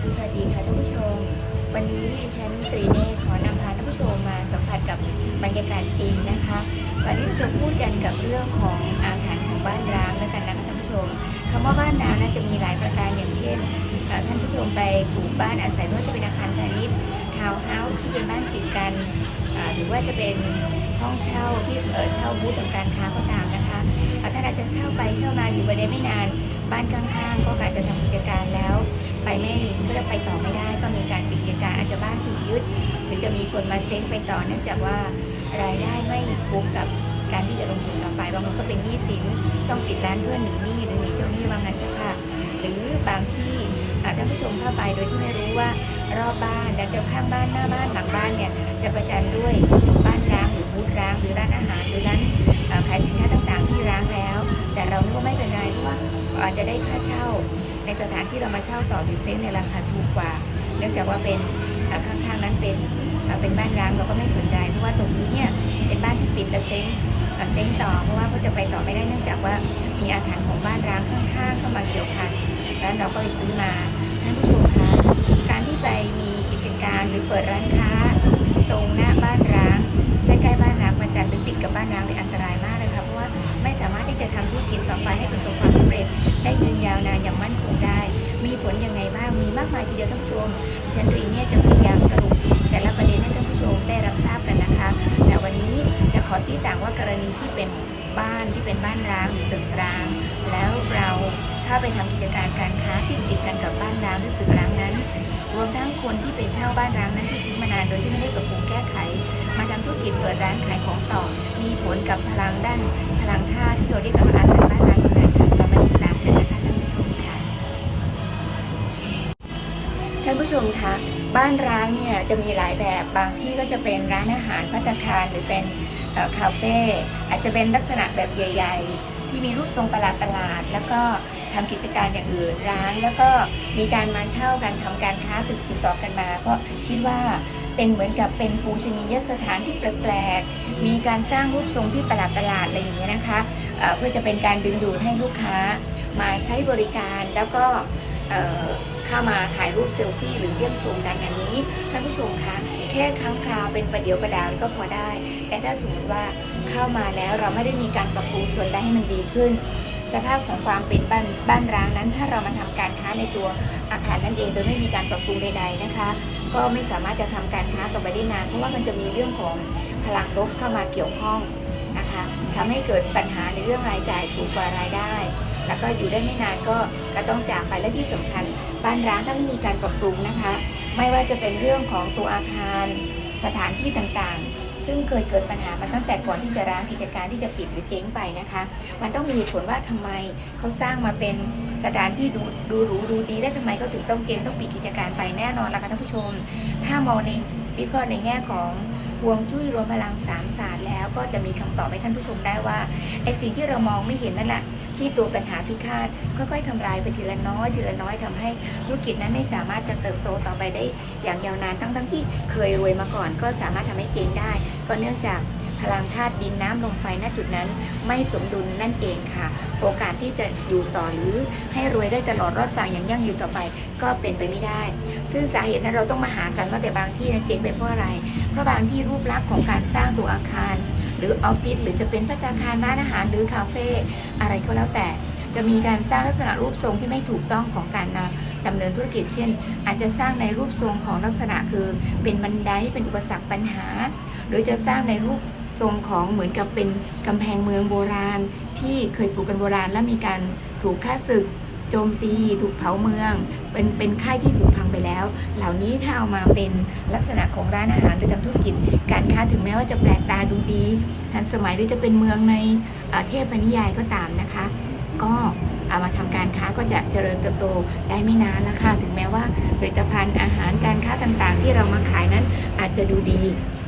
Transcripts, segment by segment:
สวัสดีค่ะท่านผู้ชม วันนี้ดิฉันตรีเน่ขอนำพาท่านผู้ชมมาสัมผัสกับบรรยากาศจริงนะคะ วันนี้เราจะพูดกันกับเรื่องของอาถรรพ์ของบ้านร้างแล้วกันนะคะท่านผู้ชมคำว่าบ้านร้างนั้นจะมีหลายประการอย่างเช่นท่านผู้ชมไปปลูกบ้านอาศัยไม่ว่าจะเป็นอาคารพาณิชย์ทาวน์เฮาส์ที่เป็นบ้านติดกันหรือว่าจะเป็นห้องเช่าที่เช่าบูธทำการค้าก็ตามนะคะอ่าถ้าอา จะเช่าไปเช่ามาอยู่ไปได้ไม่นาน บ้านข้างๆก็อาจจะทำกิจการแล้ว ไปไม่ก็จะไปต่อไม่ได้ ก็มีการปิดกิจการอาจจะบ้านถูกยึด หรือจะมีคนมาเซ้งไปต่อเนื่องจากว่ารายได้ไม่คุ้มกับการที่จะลงทุนต่อไปบางคนก็เป็นหนี้สินต้องปิดร้านเพื่อหนีหนี้หรือหนีเจ้าหนี้ว่างั้นเถอะค่ะหรือบางที่ท่านผู้ชมเข้าไปโดยที่ไม่รู้ว่ารอบบ้านและจะข้างบ้านหน้าบ้านหลังบ้านเนี่ยจะประจันด้วยบ้านร้างหรือบูธร้างหรือร้านอาหารหรือร้านขายสินค้า จะได้ค่าเช่า ในสถานที่เรามาเช่าต่อหรือเซ้งในราคาถูกกว่า เนื่องจากว่าเป็นข้างๆนั้นเป็นเป็นบ้านร้างเราก็ไม่สนใจเพราะว่าตรงนี้เนี่ยเป็นบ้านที่ปิดและเซ้งเซ้งต่อเพราะว่าก็จะไปต่อไม่ได้เนื่องจากว่ามีอาถรรพ์ของบ้านร้างข้างๆเข้ามาเกี่ยวพันแล้วเราก็เลยซื้อมาท่านผู้ชมคะการที่ไปมีกิจการหรือเปิดร้านค้า ตรงหน้าบ้านร้างใกล้ๆบ้านร้างมันจะหรือติดกับบ้านร้างเป็นอันตรายมาก ไม่สามารถที่จะทำธุรกิจต่อไปให้ประสบความสำเร็จ ได้ยืนยาวนานอย่างมั่นคงได้ มีผลยังไงบ้าง มีมากมายทีเดียวท่านผู้ชมดิฉันรีเนี่ยจะพยายามสรุปแต่ละประเด็นให้ท่านผู้ชมได้รับทราบกันนะคะ แต่วันนี้จะขอที่ต่างว่ากรณีที่เป็นบ้านที่เป็นบ้านร้างหรือตึกร้าง แล้วเราถ้าไปทำกิจการการค้าที่ติดกันกับบ้านร้างหรือตึกร้างนั้น รวมทั้งคนที่ไปเช่าบ้านร้างนั้นที่ทิ้งมานานโดยที่ไม่ได้ปรับปรุงแก้ไข ปิดร้านขายของต่อ มีผลกับพลังด้านพลังธาตุที่เราเรียกกันว่าอาถรรพ์บ้านร้างนั้นเรามาติดตามกันนะคะท่านผู้ชมค่ะท่านผู้ชมคะบ้านร้างเนี่ยจะมีหลายแบบบางที่ก็จะเป็นร้านอาหารพัตตาคารหรือเป็นคาเฟ่อาจจะเป็นลักษณะแบบใหญ่ ๆ ที่มีรูปทรงประหลาดๆแล้วก็ทำกิจการอย่างอื่นร้าน แล้วก็มีการมาเช่ากันทำการค้าตึกสืบต่อกันมา เพราะคิดว่า เป็นเหมือนกับเป็นปูชนียสถานที่แปลกๆ มีการสร้างรูปทรงที่ประหลาดๆอะไรอย่างเงี้ยนะคะเพื่อจะเป็นการดึงดูดให้ลูกค้ามาใช้บริการแล้วก็เอ่อเข้ามาถ่ายรูปเซลฟี่หรือเยี่ยมชมกันอันนี้ท่านผู้ชมคะแค่ครั้งคราวเป็นประเดี๋ยวประดาวก็พอได้ แต่ถ้าสมมติว่าเข้ามาแล้วเราไม่ได้มีการปรับปรุงส่วนใดให้มันดีขึ้น สภาพของความเป็นบ้านบ้านร้างนั้น ถ้าเรามาทำการค้าในตัวอาคารนั่นเอง โดยไม่มีการปรับปรุงใด ๆนะคะ ก็ไม่สามารถจะทำการค้าต่อไปได้นาน เพราะว่ามันจะมีเรื่องของพลังลบเข้ามาเกี่ยวข้องนะคะทำให้เกิดปัญหาในเรื่องรายจ่ายสูงกว่ารายได้ แล้วก็อยู่ได้ไม่นานก็ก็ต้องจากไปและที่สำคัญ บ้านร้างถ้าไม่มีการปรับปรุงนะคะ ไม่ว่าจะเป็นเรื่องของตัวอาคารสถานที่ต่างๆ ซึ่งเคยเกิดปัญหามาตั้งแต่ก่อนที่จะร้างกิจการที่จะปิดหรือเจ๊งไปนะคะ มันต้องมีเหตุผลว่าทำไมเขาสร้างมาเป็นสถานที่ดูดูหรูดูดีและทำไมเขาถึงต้องเจ๊งต้องปิดกิจการไปแน่นอนละค่ะท่านผู้ชม ถ้ามองในวิเคราะห์ในแง่ของฮวงจุ้ยรวมพลังสามศาสตร์แล้วก็จะมีคำตอบให้ท่านผู้ชมได้ว่าไอ้สิ่งที่เรามองไม่เห็นนั่นแหละ ที่ตัวปัญหาพิฆาตค่อยๆทำลายไปทีละน้อยทีละน้อยทำให้ธุรกิจนั้นไม่สามารถจะเติบโตต่อไปได้อย่างยาวนานทั้งๆที่เคยรวยมาก่อน ก็สามารถทำให้เจ๊งได้ ก็เนื่องจากพลังธาตุดินน้ำลมไฟณจุดนั้น ไม่สมดุลนั่นเองค่ะ โอกาสที่จะอยู่ต่อหรือให้รวยได้ตลอดรอดฝั่งอย่างยั่งยืนต่อไป ก็เป็นไปไม่ได้ ซึ่งสาเหตุนั้นเราต้องมาหากันว่าแต่บางที่นั้นเจ๊งไปเพราะอะไร เพราะบางที่รูปลักษณ์ของการสร้างตัวอาคาร หรือออฟฟิศหรือจะเป็นพัตาคารร้านอาหารหรือคาเฟ่อะไรก็แล้วแต่ จะมีการสร้างลักษณะรูปทรงที่ไม่ถูกต้องของการดำเนินธุรกิจเช่น อาจจะสร้างในรูปทรงของลักษณะคือ เป็นบันไดเป็นอุปสรรคปัญหา หรือจะสร้างในรูปทรงของเหมือนกับเป็นกำแพงเมืองโบราณ ที่เคยปลูกกันโบราณ และมีการถูกฆ่าศึก โจมตี ถูกเผาเมือง เป็นเป็นค่ายที่ผุพัง ไปแล้ว เหล่านี้ถ้าเอามาเป็นลักษณะของร้านอาหารหรือทำธุรกิจ การค้าถึงแม้ว่าจะแปลกตาดูดีทันสมัยหรือจะเป็นเมืองในเอ่อเทพนิยายก็ตามนะคะ ก็เอามาทำการค้าก็จะเจริญเติบโตได้ไม่นานนะคะ ถึงแม้ว่าผลิตภัณฑ์อาหารการค้าต่างๆ ที่เรามาขายนั้นอาจจะดูดี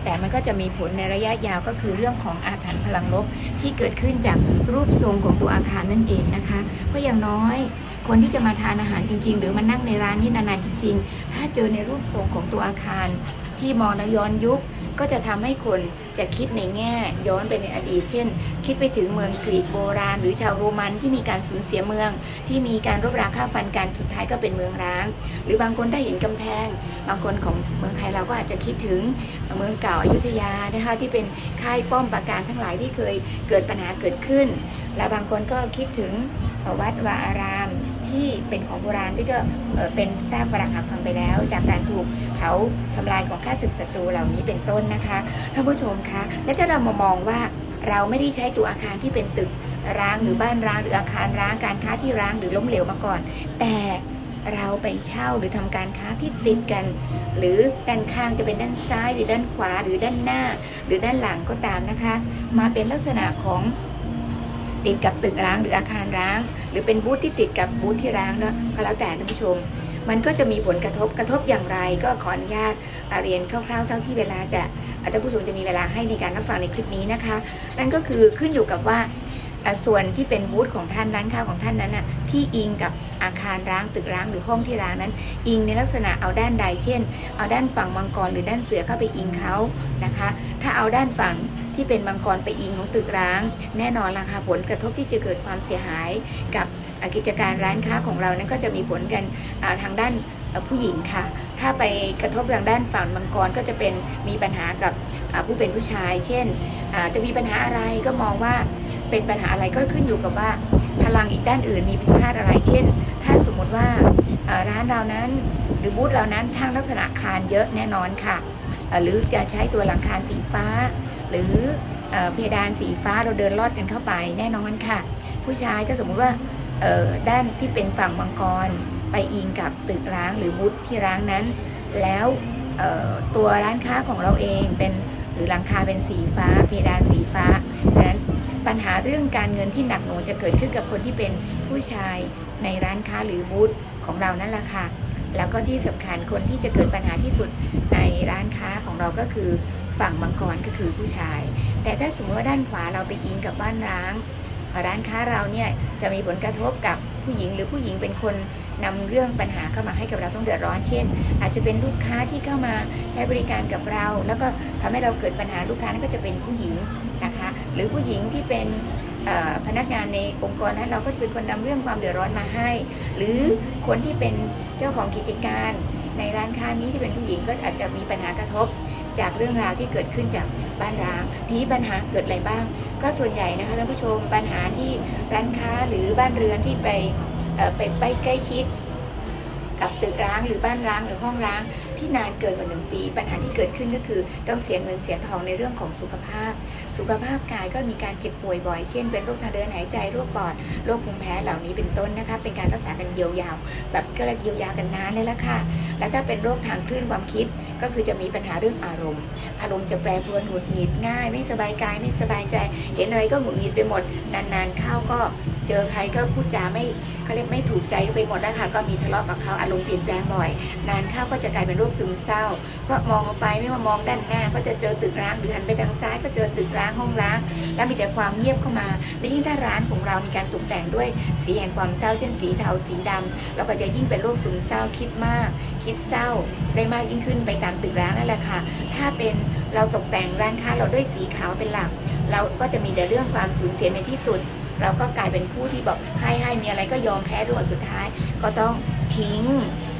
แต่มันก็จะมีผลในระยะยาวก็คือเรื่องของอาถรรพ์พลังลบที่เกิดขึ้นจากรูปทรงของตัวอาคารนั่นเองนะคะ เพราะอย่างน้อย คนที่จะมาทานอาหารจริง ๆ หรือมานั่งในร้านนี้นานๆจริง ๆ ถ้าเจอในรูปทรงของตัวอาคาร ที่มองย้อนยุคก็จะทำให้คนจะคิดในแง่ย้อนไปในอดีต เช่น คิดไปถึงเมืองกรีกโบราณ หรือชาวโรมันที่มีการสูญเสียเมือง ที่มีการรบราฆ่าฟันกันสุดท้ายก็เป็นเมืองร้าง หรือบางคนได้เห็นกำแพง บางคนของเมืองไทยเราก็อาจจะคิดถึงเมืองเก่าอยุธยานะคะที่เป็นค่ายป้อมปราการทั้งหลายที่เคยเกิดปัญหาเกิดขึ้น และบางคนก็คิดถึงวัดวาอาราม เป็นของโบราณที่ก็เอ่อเป็นซากปรักหักพังไปแล้ว จากการถูกเผาทำลายของข้าศึกศัตรูเหล่านี้เป็นต้นนะคะท่านผู้ชมคะและถ้าเรามามองว่าเราไม่ได้ใช้ตัวอาคารที่เป็นตึกร้างหรือบ้านร้างหรืออาคารร้างการค้าที่ร้างหรือล้มเหลวมาก่อน แต่เราไปเช่าหรือทำการค้าที่ติดกัน หรือด้านข้างจะเป็นด้านซ้ายหรือด้านขวาหรือด้านหน้า หรือด้านหลังก็ตามนะคะ มาเป็นลักษณะของ ติดกับตึกร้างหรืออาคารร้าง หรือเป็นบูธที่ติดกับบูธที่ร้างนะก็แล้วแต่ท่านผู้ชม มันก็จะมีผลกระทบกระทบอย่างไร ก็ขออนุญาตเรียนคร่าวๆเท่าที่เวลาจะท่านผู้ชมจะมีเวลาให้ในการรับฟังในคลิปนี้นะคะ นั่นก็คือขึ้นอยู่กับว่าอ่าส่วนที่เป็นบูธของท่านร้านค้าของท่านนั้นน่ะที่อิงกับอาคารร้างตึกร้างหรือห้องที่ร้างนั้น อิงในลักษณะเอาด้านใดเช่น เอาด้านฝั่งมังกรหรือด้านเสือเข้าไปอิงเขานะคะ ถ้าเอาด้านฝั่ง ที่เป็นมังกรไปอิงของตึกร้าง แน่นอนละค่ะผลกระทบที่จะเกิดความเสียหายกับกิจการร้านค้าของเรานั้นก็จะมีผลกันทางด้านผู้หญิงค่ะ ถ้าไปกระทบทางด้านฝั่งมังกรก็จะเป็นมีปัญหากับผู้เป็นผู้ชาย เช่น จะมีปัญหาอะไรก็มองว่าเป็นปัญหาอะไรก็ขึ้นอยู่กับว่าพลังอีกด้านอื่นมีพิฆาตอะไร เช่น ถ้าสมมติว่าร้านเรานั้นหรือบูธเรานั้นทางลักษณะคานเยอะแน่นอนค่ะ หรือจะใช้ตัวหลังคาสีฟ้า หรือเอเพดานสีฟ้าเราเดินลอดกันเข้าไปแน่นอนค่ะ ผู้ชายถ้าสมมุติว่าด้านที่เป็นฝั่งมังกร ไปอิงกับตึกร้างหรือบูธที่ร้างนั้น แล้วตัวร้านค้าของเราเองเป็นหรือหลังคาเป็นสีฟ้า เพดานสีฟ้าดังนั้นปัญหาเรื่องการเงินที่หนักหน่วงจะเกิดขึ้นกับคนที่เป็นผู้ชายในร้านค้าหรือบูธของเรานั่นแหละค่ะแล้วก็ที่สำคัญคนที่จะเกิดปัญหาที่สุดในร้านค้าของเราก็คือ ฝั่งมังกรก็คือผู้ชาย แต่ถ้าสมมติว่าด้านขวาเราไปอิงกับบ้านร้าง ร้านค้าเราเนี่ยจะมีผลกระทบกับผู้หญิงหรือผู้หญิงเป็นคนนำเรื่องปัญหาเข้ามาให้กับเราต้องเดือดร้อน เช่น อาจจะเป็นลูกค้าที่เข้ามาใช้บริการกับเรา แล้วก็ทำให้เราเกิดปัญหาลูกค้านั้นก็จะเป็นผู้หญิงนะคะหรือผู้หญิงที่เป็นพนักงานในองค์กรนั้นเราก็จะเป็นคนนำเรื่องความเดือดร้อนมาให้ หรือคนที่เป็นเจ้าของกิจการ ในร้านค้านี้ที่เป็นผู้หญิงก็อาจจะมีปัญหากระทบ จากเรื่องราวที่เกิดขึ้นจากบ้านร้าง ทีนี้ปัญหาเกิดอะไรบ้าง ก็ส่วนใหญ่นะคะท่านผู้ชมปัญหาที่ร้านค้าหรือบ้านเรือนที่ไปไปไปใกล้ชิด กับตึกร้างหรือบ้านร้างหรือห้องร้าง ที่นานเกินกว่าหนึ่งปี ปัญหาที่เกิดขึ้นก็คือ ต้องเสียเงินเสียทองในเรื่องของสุขภาพ สุขภาพกายก็มีการเจ็บป่วยบ่อย เช่น เป็นโรคทางเดินหายใจโรคปอดโรคภูมิแพ้เหล่านี้เป็นต้นนะคะเป็นการรักษากันเยียวยาแบบก็เรียกเยียวยากันนานเลยละค่ะ และถ้าเป็นโรคทางคลื่นความคิดก็คือจะมีปัญหาเรื่องอารมณ์ อารมณ์จะแปรปรวนหงุดหงิดง่าย ไม่สบายกายไม่สบายใจ เห็นอะไรก็หงุดหงิดไปหมดนานๆเข้าก็ จอใครก็พูดจาไม่เขาเรียกไม่ถูกใจไปหมดนะคะก็มีทะเลาะกับเขาอารมณ์เปลี่ยนแปลงบ่อย นานเข้าก็จะกลายเป็นโรคซึมเศร้า เพราะมองออกไปไม่ว่ามองด้านหน้า ก็จะเจอตึกร้างหรือหันไปทางซ้ายก็เจอตึกร้างห้องร้าง แล้วมีแต่ความเงียบเข้ามาและยิ่งถ้าร้านของเรามีการตกแต่งด้วยสีแห่งความเศร้าเช่นสีเทาสีดำเราก็จะยิ่งเป็นโรคซึมเศร้าคิดมาก คิดเศร้าได้มากยิ่งขึ้นไปตามตึกร้างนั่นแหละค่ะ ถ้าเป็นเราตกแต่งร้านค้าเราด้วยสีขาวเป็นหลัก เราก็จะมีแต่เรื่องความสูญเสียในที่สุด เราก็กลายเป็นผู้ที่บอกให้ให้มีอะไรก็ยอมแพ้ด้วยสุดท้าย ก็ต้องทิ้ง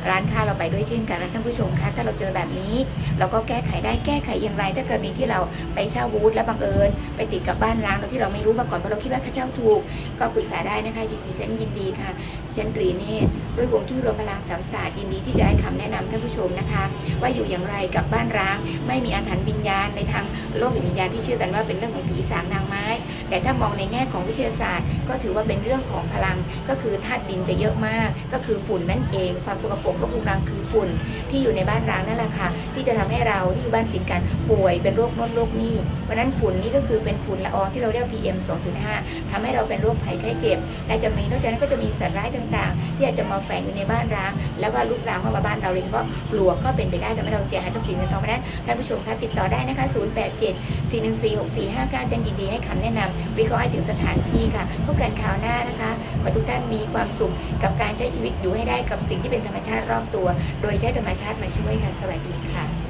ร้านค้าเราไปด้วยเช่นกันนะท่านผู้ชมคะถ้าเราเจอแบบนี้ เราก็แก้ไขได้แก้ไขอย่างไร ถ้ากรณีที่เราไปเช่าบูธและบังเอิญ ไปติดกับบ้านร้างโดยที่เราไม่รู้มาก่อนเพราะเราคิดว่าค่าเช่าถูก ก็ปรึกษาได้นะคะยินดีเช่นยินดีค่ะเช่นตรีนี่ด้วยวงจุ้ยรวมพลังสามศาสตร์ยินดีที่จะให้คำแนะนำท่านผู้ชมนะคะ ว่าอยู่อย่างไรกับบ้านร้าง ไม่มีอาถรรพ์วิญญาณในทางโลกวิญญาณที่เชื่อกันว่าเป็นเรื่องของผีสางนางไม้ แต่ถ้ามองในแง่ของวิทยาศาสตร์ ก็ถือว่าเป็นเรื่องของพลังก็คือธาตุดินจะเยอะมาก ก็คือฝุ่นนั่นเองความสกปรกโรครุงรังคือฝุ่นที่อยู่ในบ้านร้างนั่นแหละค่ะ ที่จะทำให้เราที่อยู่บ้านติดกันป่วยเป็นโรคโน้นโรคนี้เพราะนั้นฝุ่นนี่ก็คือเป็นฝุ่นละอองที่เราเรียก PM 2.5ทำให้เราเป็นโรคภัยไข้เจ็บ และจะมีนอกจากนั้นก็จะมีสัตว์ร้ายต่างๆ ที่อาจจะมาแฝงอยู่ในบ้านร้าง แล้วก็ลุกลามเข้ามาบ้านเราโดยเฉพาะปลวกก็เป็นไปได้ทำให้เราเสียหายทรัพย์สินเงินทองไปได้ท่านผู้ชมคะติดต่อได้นะคะ 087 414 6459จันยินดีให้คำแนะนำวิเคราะห์ให้ถึงสถานที่ค่ะพบกันคราวหน้านะคะขอทุกท่านมีความสุขกับการใช้ชีวิตอยู่ให้ได้กับสิ่งที่เป็นธรรมชาติรอบตัว โดยใช้ธรรมชาติมาช่วยค่ะ สวัสดีค่ะ